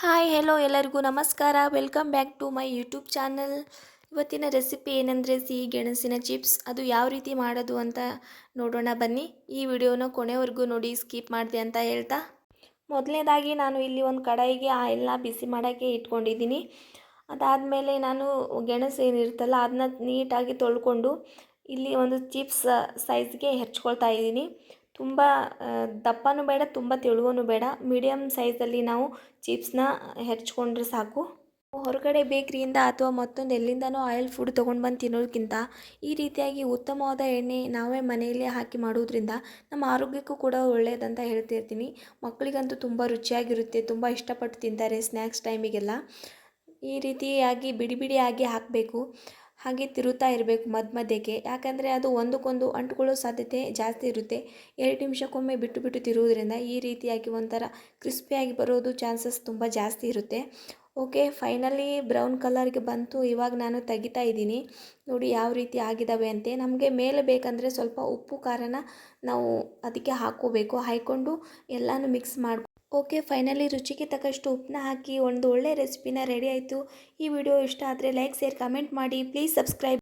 Hi hello ಎಲ್ಲರಿಗೂ ನಮಸ್ಕಾರ. Welcome back to my YouTube channel ಇವತ್ತಿನ ರೆಸಿಪಿ ಏನಂದರೆ ಸಿಹಿ ಗೆಣಸಿನ ಚಿಪ್ಸ್ ಅದು ಯಾವ ರೀತಿ ಮಾಡೋದು ಅಂತ ನೋಡೋಣ ಬನ್ನಿ. ಈ ವಿಡಿಯೋನ ಕೊನೆವರೆಗೂ ನೋಡಿ ಸ್ಕಿಪ್ ಮಾಡಿದೆ ಅಂತ ಹೇಳ್ತಾ. ಮೊದಲನೇದಾಗಿ ನಾನು ಇಲ್ಲಿ ಒಂದು ಕಡಾಯಿಗೆ ಆಯಿಲ್ನ ಬಿಸಿ ಮಾಡೋಕ್ಕೆ ಇಟ್ಕೊಂಡಿದ್ದೀನಿ. ಅದಾದಮೇಲೆ ನಾನು ಗೆಣಸು ಏನಿರುತ್ತಲ್ಲ ಅದನ್ನ ನೀಟಾಗಿ ತೊಳ್ಕೊಂಡು ಇಲ್ಲಿ ಒಂದು ಚಿಪ್ಸ್ ಸೈಜ್ಗೆ ಹೆಚ್ಕೊಳ್ತಾ ಇದ್ದೀನಿ. ತುಂಬ ದಪ್ಪನೂ ಬೇಡ, ತುಂಬ ತೆಳುವನು ಬೇಡ. ಮೀಡಿಯಮ್ ಸೈಜಲ್ಲಿ ನಾವು ಚಿಪ್ಸ್ನ ಹೆಚ್ಕೊಂಡ್ರೆ ಸಾಕು. ಹೊರಗಡೆ ಬೇಕ್ರಿಯಿಂದ ಅಥವಾ ಮತ್ತೊಂದು ಎಲ್ಲಿಂದನೂ ಆಯಿಲ್ ಫುಡ್ ತೊಗೊಂಡು ಬಂದು ತಿನ್ನೋದಕ್ಕಿಂತ ಈ ರೀತಿಯಾಗಿ ಉತ್ತಮವಾದ ಎಣ್ಣೆ ನಾವೇ ಮನೆಯಲ್ಲೇ ಹಾಕಿ ಮಾಡೋದ್ರಿಂದ ನಮ್ಮ ಆರೋಗ್ಯಕ್ಕೂ ಕೂಡ ಒಳ್ಳೆಯದಂತ ಹೇಳ್ತಿರ್ತೀನಿ. ಮಕ್ಕಳಿಗಂತೂ ತುಂಬ ರುಚಿಯಾಗಿರುತ್ತೆ, ತುಂಬ ಇಷ್ಟಪಟ್ಟು ತಿಂತಾರೆ ಸ್ನ್ಯಾಕ್ಸ್ ಟೈಮಿಗೆಲ್ಲ. ಈ ರೀತಿಯಾಗಿ ಬಿಡಿ ಬಿಡಿಯಾಗಿ ಹಾಕಬೇಕು. ಹಾಗೆ ತಿರುತ್ತಾ ಇರಬೇಕು ಮಧ್ಯ ಮಧ್ಯಕ್ಕೆ ಯಾಕಂದರೆ ಅದು ಒಂದಕ್ಕೊಂದು ಅಂಟ್ಕೊಳ್ಳೋ ಸಾಧ್ಯತೆ ಜಾಸ್ತಿ ಇರುತ್ತೆ. ಎರಡು ನಿಮಿಷಕ್ಕೊಮ್ಮೆ ಬಿಟ್ಟು ಬಿಟ್ಟು ತಿರುವುದರಿಂದ ಈ ರೀತಿಯಾಗಿ ಒಂಥರ ಕ್ರಿಸ್ಪಿಯಾಗಿ ಬರೋದು ಚಾನ್ಸಸ್ ತುಂಬ ಜಾಸ್ತಿ ಇರುತ್ತೆ. ಓಕೆ, ಫೈನಲಿ ಬ್ರೌನ್ ಕಲರ್ಗೆ ಬಂತು. ಇವಾಗ ನಾನು ತೆಗಿತಾ ಇದ್ದೀನಿ. ನೋಡಿ ಯಾವ ರೀತಿ ಆಗಿದ್ದಾವೆ ಅಂತೆ. ನಮಗೆ ಮೇಲೆ ಬೇಕಂದರೆ ಸ್ವಲ್ಪ ಉಪ್ಪು, ಖಾರನ ನಾವು ಅದಕ್ಕೆ ಹಾಕೋಬೇಕು ಹಾಕ್ಕೊಂಡು ಎಲ್ಲನೂ ಮಿಕ್ಸ್ ಮಾಡಿ ಓಕೆ, ಫೈನಲಿ ರುಚಿಗೆ ತಕ್ಕಷ್ಟು ಉಪ್ಪನ್ನ ಹಾಕಿ ಒಂದು ಒಳ್ಳೆ ರೆಸಿಪಿನ ರೆಡಿ ಆಯಿತು. ಈ ವಿಡಿಯೋ ಇಷ್ಟ ಆದರೆ ಲೈಕ್, ಶೇರ್, ಕಮೆಂಟ್ ಮಾಡಿ. Please subscribe